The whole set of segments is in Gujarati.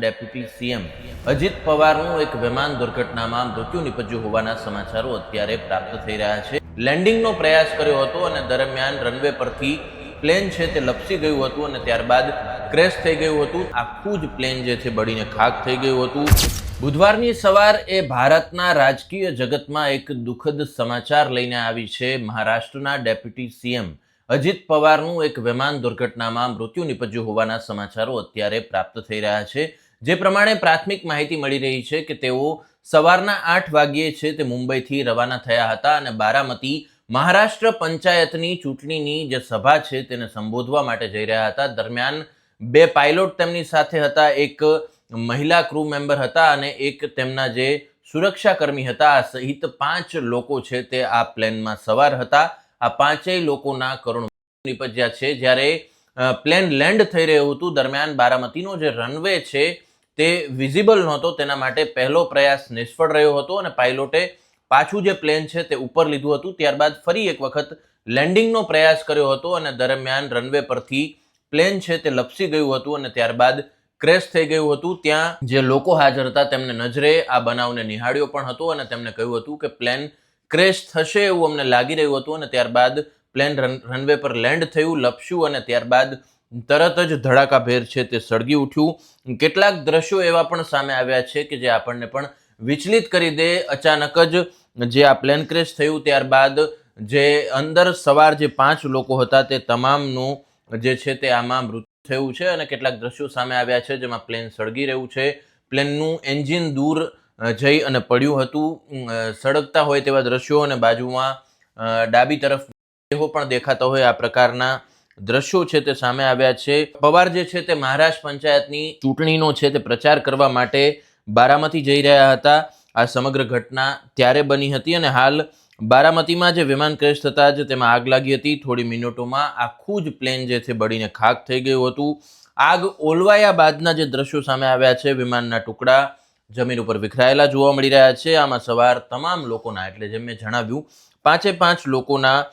ડેપ્યુટી સીએમ અજીત પવારનું એક વિમાન દુર્ઘટનામાં મૃત્યુ નિપજ્યું હોવાના સમાચારો અત્યારે પ્રાપ્ત થઈ રહ્યા છે. લેન્ડિંગનો પ્રયાસ કર્યો હતો અને દરમિયાન રનવે પરથી પ્લેન છે તે લપસી ગયું હતું અને ત્યારબાદ ક્રેશ થઈ ગયું હતું. આખું જ પ્લેન જે છે બળીને ખાક થઈ ગયું હતું. બુધવારની સવાર એ ભારતના રાજકીય જગતમાં એક દુઃખદ સમાચાર લઈને આવી છે. મહારાષ્ટ્રના ડેપ્યુટી સીએમ અજીત પવારનું એક વિમાન દુર્ઘટનામાં મૃત્યુ નિપજ્યું હોવાના સમાચારો અત્યારે પ્રાપ્ત થઈ રહ્યા છે. જે પ્રમાણે પ્રાથમિક માહિતી મળી રહી છે કે તેઓ સવારના આઠ વાગ્યે છે તે મુંબઈથી રવાના થયા હતા અને બારામતી મહારાષ્ટ્ર પંચાયતની ચૂંટણીની જે સભા છે તેને સંબોધવા માટે જઈ રહ્યા હતા. દરમિયાન બે પાયલોટ તેમની સાથે હતા. એક મહિલા ક્રૂ મેમ્બર હતા અને એક તેમના જે સુરક્ષાકર્મી હતા. આ સહિત પાંચ લોકો છે તે આ પ્લેનમાં સવાર હતા. આ પાંચેય લોકોના કરુણ નિપજ્યા છે. જ્યારે પ્લેન લેન્ડ થઈ રહ્યું હતું. દરમિયાન બારામતીનો જે રનવે છે તે વિઝિબલ નહોતો, તેના માટે પહેલો પ્રયાસ નિષ્ફળ રહ્યો હતો અને પાયલોટે પાછું જે પ્લેન છે તે ઉપર લીધું હતું. ત્યારબાદ ફરી એક વખત લેન્ડિંગનો પ્રયાસ કર્યો હતો અને દરમિયાન રનવે પરથી પ્લેન છે તે લપસી ગયું હતું અને ત્યારબાદ ક્રેશ થઈ ગયું હતું. ત્યાં જે લોકો હાજર હતા તેમને નજરે આ બનાવને નિહાળ્યો પણ હતો અને તેમને કહ્યું હતું કે પ્લેન ક્રેશ થશે એવું અમને લાગી રહ્યું હતું અને ત્યારબાદ પ્લેન રન, રનવે પર લેન્ડ થયું, લપસ્યું અને ત્યારબાદ તરત જ ધડાકાભેર છે તે સળગી ઉઠ્યું. કેટલાક દ્રશ્યો એવા પણ સામે આવ્યા છે કે જે આપણને પણ વિચલિત કરી દે. અચાનક જ જે આ પ્લેન ક્રેશ થયું ત્યારબાદ જે અંદર સવાર જે પાંચ લોકો હતા તે તમામનું જે છે તે આમાં મૃત્યુ થયું છે અને કેટલાક દ્રશ્યો સામે આવ્યા છે જેમાં પ્લેન સળગી રહ્યું છે. પ્લેનનું એન્જિન દૂર જઈ અને પડ્યું હતું. સળગતા હોય તેવા દ્રશ્યો અને બાજુમાં ડાબી તરફ એવો પણ દેખાતા હોય આ પ્રકારના દ્રશ્યો છે તે સામે આવ્યા છે. પવાર જે છે તે મહારાષ્ટ્ર પંચાયતની ચૂંટણીનો છે તે પ્રચાર કરવા માટે બારામતી જઈ રહ્યા હતા. આ સમગ્ર ઘટના ત્યારે બની હતી અને હાલ બારામતીમાં જે વિમાન ક્રેશ થતાં જ તેમાં આગ લાગી હતી. થોડી મિનિટોમાં આખું જ પ્લેન જે છે બળીને ખાક થઈ ગયું હતું. આગ ઓલવાયા બાદના જે દ્રશ્યો સામે આવ્યા છે, વિમાનના ટુકડા જમીન ઉપર વિખરાયેલા જોવા મળી રહ્યા છે. આમાં સવાર તમામ લોકોના, એટલે જેમ મેં જણાવ્યું, પાંચે પાંચ લોકોના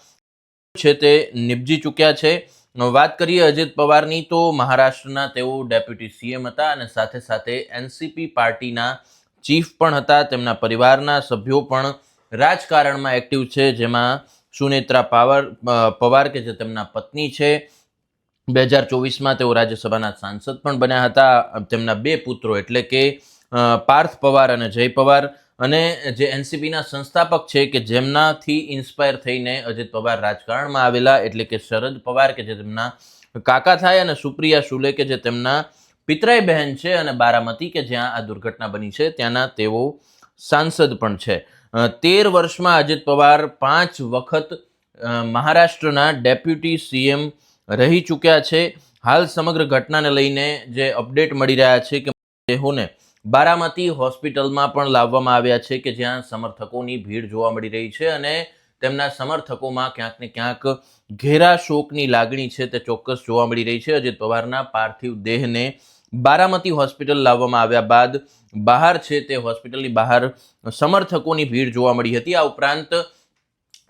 છે તે નિપજી ચૂક્યા છે. વાત કરીએ અજિત પવારની, તો મહારાષ્ટ્રના તેઓ ડેપ્યુટી સીએમ હતા અને સાથે સાથે એનસીપી પાર્ટીના ચીફ પણ હતા. તેમના પરિવારના સભ્યો પણ રાજકારણમાં એક્ટિવ છે, જેમાં સુનેત્રા પાવર પવાર કે જે તેમના પત્ની છે. બે હજાર ચોવીસમાં તેઓ રાજ્યસભાના સાંસદ પણ બન્યા હતા. તેમના બે પુત્રો એટલે કે પાર્થ પવાર અને જય પવાર. અને જે એનસીપીના સંસ્થાપક છે કે જેમનાથી ઇન્સ્પાયર થઈને અજિત પવાર રાજકારણમાં આવેલા, એટલે કે શરદ પવાર કે જે તેમના કાકા થાય અને સુપ્રિયા સુલે કે જે તેમના પિતરાઈ બહેન છે અને બારામતી કે જ્યાં આ દુર્ઘટના બની છે, ત્યાંના તેઓ સાંસદ પણ છે. તેર વર્ષમાં અજિત પવાર પાંચ વખત મહારાષ્ટ્રના ડેપ્યુટી સીએમ રહી ચૂક્યા છે. હાલ સમગ્ર ઘટનાને લઈને જે અપડેટ મળી રહ્યા છે કે તેઓને બારામતી હોસ્પિટલમાં પણ લાવવામાં આવ્યા છે કે જ્યાં સમર્થકોની ભીડ જોવા મળી રહી છે અને તેમના સમર્થકોમાં ક્યાંક ને ક્યાંક ઘેરા શોકની લાગણી છે તે ચોક્કસ જોવા મળી રહી છે. અજીત પવારના પાર્થિવ દેહને બારામતી હોસ્પિટલ લાવવામાં આવ્યા બાદ બહાર છે તે હોસ્પિટલની બહાર સમર્થકોની ભીડ જોવા મળી હતી. આ ઉપરાંત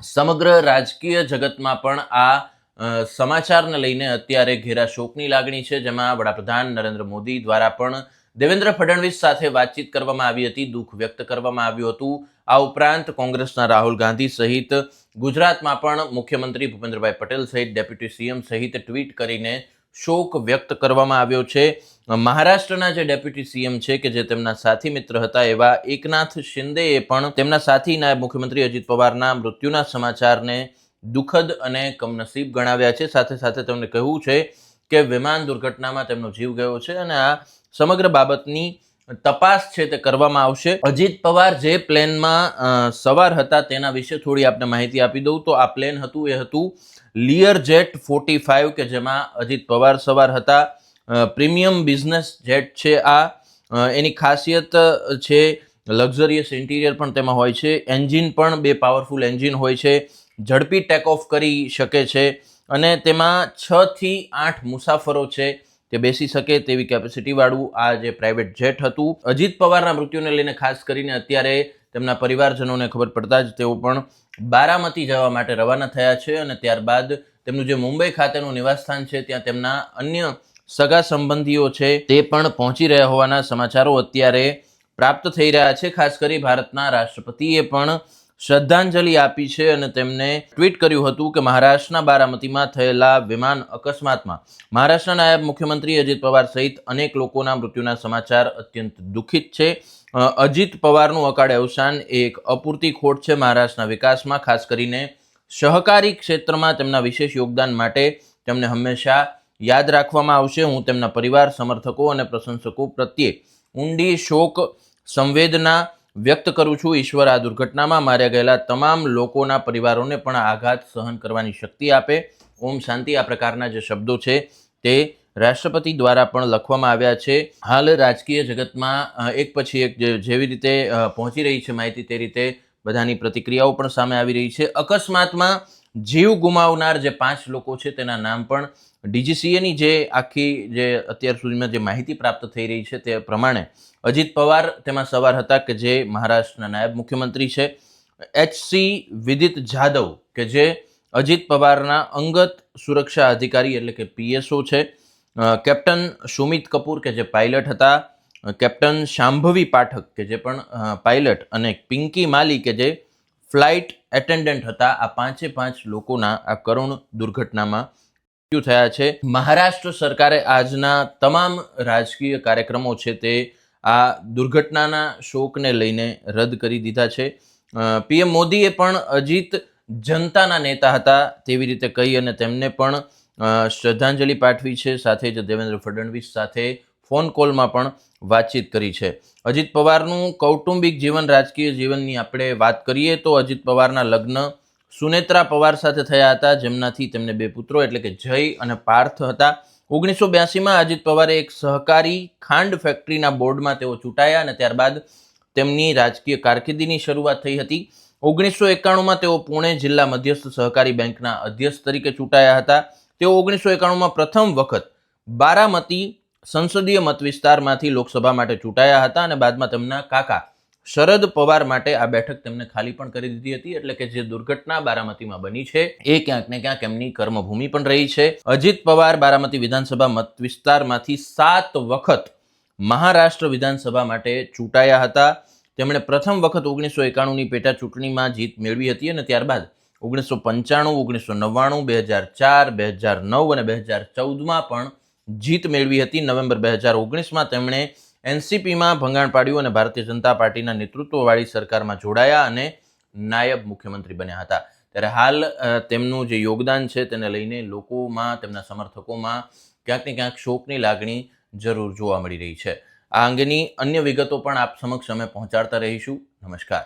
સમગ્ર રાજકીય જગતમાં પણ આ સમાચારને લઈને અત્યારે ઘેરા શોકની લાગણી છે, જેમાં વડાપ્રધાન નરેન્દ્ર મોદી દ્વારા પણ દેવેન્દ્ર ફડણવીસ સાથે વાતચીત કરવામાં આવી હતી, દુઃખ વ્યક્ત કરવામાં આવ્યું હતું. આ ઉપરાંત કોંગ્રેસના રાહુલ ગાંધી સહિત ગુજરાતમાં પણ મુખ્યમંત્રી ભૂપેન્દ્રભાઈ પટેલ સહિત ડેપ્યુટી સીએમ સહિત ટ્વીટ કરીને શોક વ્યક્ત કરવામાં આવ્યો છે. મહારાષ્ટ્રના જે ડેપ્યુટી સીએમ છે કે જે તેમના સાથી મિત્ર હતા, એવા એકનાથ શિંદેએ પણ તેમના સાથી નાયબ મુખ્યમંત્રી અજીત પવારના મૃત્યુના સમાચારને દુઃખદ અને કમનસીબ ગણાવ્યા છે. સાથે સાથે તેમણે કહ્યું છે કે વિમાન દુર્ઘટનામાં તેમનો જીવ ગયો છે અને આ સમગ્ર બાબતની તપાસ છે તે કરવામાં આવશે. અજીત પવાર જે પ્લેનમાં સવાર હતા તેના વિશે થોડી આપને માહિતી આપી દઉં તો આ પ્લેન હતું એ હતું લિયર જેટ ફોર્ટી ફાઇવ કે જેમાં અજીત પવાર સવાર હતા. પ્રીમિયમ બિઝનેસ જેટ છે આ. એની ખાસિયત છે લક્ઝરિયસ ઇન્ટિરિયર પણ તેમાં હોય છે. એન્જિન પણ બે પાવરફુલ એન્જિન હોય છે. ઝડપી ટેક ઓફ કરી શકે છે. અને તેમાં છથી આઠ મુસાફરો છે. તે બેસી શકે તેવી કેપેસિટીવાળું આ જે પ્રાઇવેટ જેટ હતું. અજીત પવારના મૃત્યુને લઈને ખાસ કરીને અત્યારે તેમના પરિવારજનોને ખબર પડતા જ તેઓ પણ બારામતી જવા માટે રવાના થયા છે અને ત્યારબાદ તેમનું જે મુંબઈ ખાતેનું નિવાસસ્થાન છે, ત્યાં તેમના અન્ય સગા સંબંધીઓ છે તે પણ પહોંચી રહ્યા હોવાના સમાચારો અત્યારે પ્રાપ્ત થઈ રહ્યા છે. ખાસ કરી ભારતના રાષ્ટ્રપતિએ પણ શ્રદ્ધાંજલિ આપી છે અને તેમને ટ્વીટ કર્યું હતું કે મહારાષ્ટ્રના બારામતીમાં થયેલા વિમાન અકસ્માતમાં મહારાષ્ટ્રના નાયબ મુખ્યમંત્રી અજિત પવાર સહિત અનેક લોકોના મૃત્યુના સમાચાર અત્યંત દુઃખિત છે. અજિત પવારનું અકાળે અવસાન એક અપૂરતી ખોટ છે મહારાષ્ટ્રના વિકાસમાં, ખાસ કરીને સહકારી ક્ષેત્રમાં તેમના વિશેષ યોગદાન માટે તેમને હંમેશા યાદ રાખવામાં આવશે. હું તેમના પરિવાર, સમર્થકો અને પ્રશંસકો પ્રત્યે ઊંડી શોક, સંવેદના વ્યક્ત કરું છું ઈશ્વર આ દુર્ઘટનામાં માર્યા ગયેલા તમામ લોકોના પરિવારોને પણ આઘાત સહન કરવાની શક્તિ આપે. ઓમ શાંતિ આ પ્રકારના જે શબ્દો છે તે રાષ્ટ્રપતિ દ્વારા પણ લખવામાં આવ્યા છે. હાલ રાજકીય જગતમાં એક પછી એક જેવી રીતે પહોંચી રહી છે માહિતી તે રીતે બધાની પ્રતિક્રિયાઓ પણ સામે આવી રહી છે. અકસ્માતમાં જીવ ગુમાવનાર જે પાંચ લોકો છે તેના નામ પણ ડીજીસીએની જે આખી જે અત્યાર સુધીમાં જે માહિતી પ્રાપ્ત થઈ રહી છે તે પ્રમાણે અજીત પવાર તેમાં સવાર હતા કે જે મહારાષ્ટ્રના નાયબ મુખ્યમંત્રી છે. એચસી વિદિત જાદવ કે જે અજીત પવારના અંગત સુરક્ષા અધિકારી એટલે કે પીએસઓ છે. કેપ્ટન સુમિત કપૂર કે જે પાયલટ હતા. કેપ્ટન શાંભવી પાઠક કે જે પણ પાયલટ અને પિંકી માલી કે જે ફ્લાઇટ એટેન્ડન્ટ હતા આ પાંચે પાંચ લોકોના આ કરુણ દુર્ઘટનામાં મૃત્યુ થયા છે. મહારાષ્ટ્ર સરકારે આજના તમામ રાજકીય કાર્યક્રમો છે તે આ દુર્ઘટનાના શોકને લઈને રદ કરી દીધા છે. પીએમ મોદીએ પણ અજીત જનતાના નેતા હતા તેવી રીતે કહી અને તેમને પણ શ્રદ્ધાંજલિ પાઠવી છે. સાથે જ દેવેન્દ્ર ફડણવીસ સાથે ફોન કોલમાં પણ વાતચીત કરી છે. અજીત પવારનું કૌટુંબિક જીવન, રાજકીય જીવનની આપણે વાત કરીએ તો અજીત પવારના લગ્ન સુનેત્રા પવાર સાથે થયા હતા, જેમનાથી તેમને બે પુત્રો એટલે કે જય અને પાર્થ હતા. ઓગણીસો બ્યાસીમાં અજીત પવારે એક સહકારી ખાંડ ફેક્ટરીના બોર્ડમાં તેઓ ચૂંટાયા અને ત્યારબાદ તેમની રાજકીય કારકિર્દીની શરૂઆત થઈ હતી. ઓગણીસો એકાણુંમાં તેઓ પુણે જિલ્લા મધ્યસ્થ સહકારી બેંકના અધ્યક્ષ તરીકે ચૂંટાયા હતા. તેઓ ઓગણીસો એકાણુંમાં પ્રથમ વખત બારામતી સંસદીય મત વિસ્તારમાંથી લોકસભા માટે ચૂંટાયા હતા અને બાદમાં તેમના કાકા શરદ પવાર માટે આ બેઠક તેમને ખાલી પણ કરી દીધી હતી. એટલે કે જે દુર્ઘટના બારામતીમાં બની છે, એ ક્યાંક ને ક્યાંક એમની કર્મભૂમિ પણ રહી છે. અજીત પવાર બારામતી વિધાનસભા મત વિસ્તારમાંથી સાત વખત મહારાષ્ટ્ર વિધાનસભા માટે ચૂંટાયા હતા. તેમણે પ્રથમ વખત ઓગણીસો એકાણુંની પેટા ચૂંટણીમાં જીત મેળવી હતી અને ત્યારબાદ ઓગણીસો પંચાણું, ઓગણીસો નવ્વાણું, બે હજાર ચાર, બે હજાર નવ અને બે હજાર ચૌદમાં પણ જીત મેળવી હતી. નવેમ્બર બે હજાર ઓગણીસમાં તેમણે એનસીપીમાં ભંગાણ પાડ્યું અને ભારતીય જનતા પાર્ટીના નેતૃત્વવાળી સરકારમાં જોડાયા અને નાયબ મુખ્યમંત્રી બન્યા હતા. ત્યારે હાલ તેમનું જે યોગદાન છે તેને લઈને લોકોમાં, તેમના સમર્થકોમાં ક્યાંક ને ક્યાંક શોકની લાગણી જરૂર જોવા મળી રહી છે. આ અંગેની અન્ય વિગતો પણ આપ સમક્ષ અમે પહોંચાડતા રહીશું. નમસ્કાર.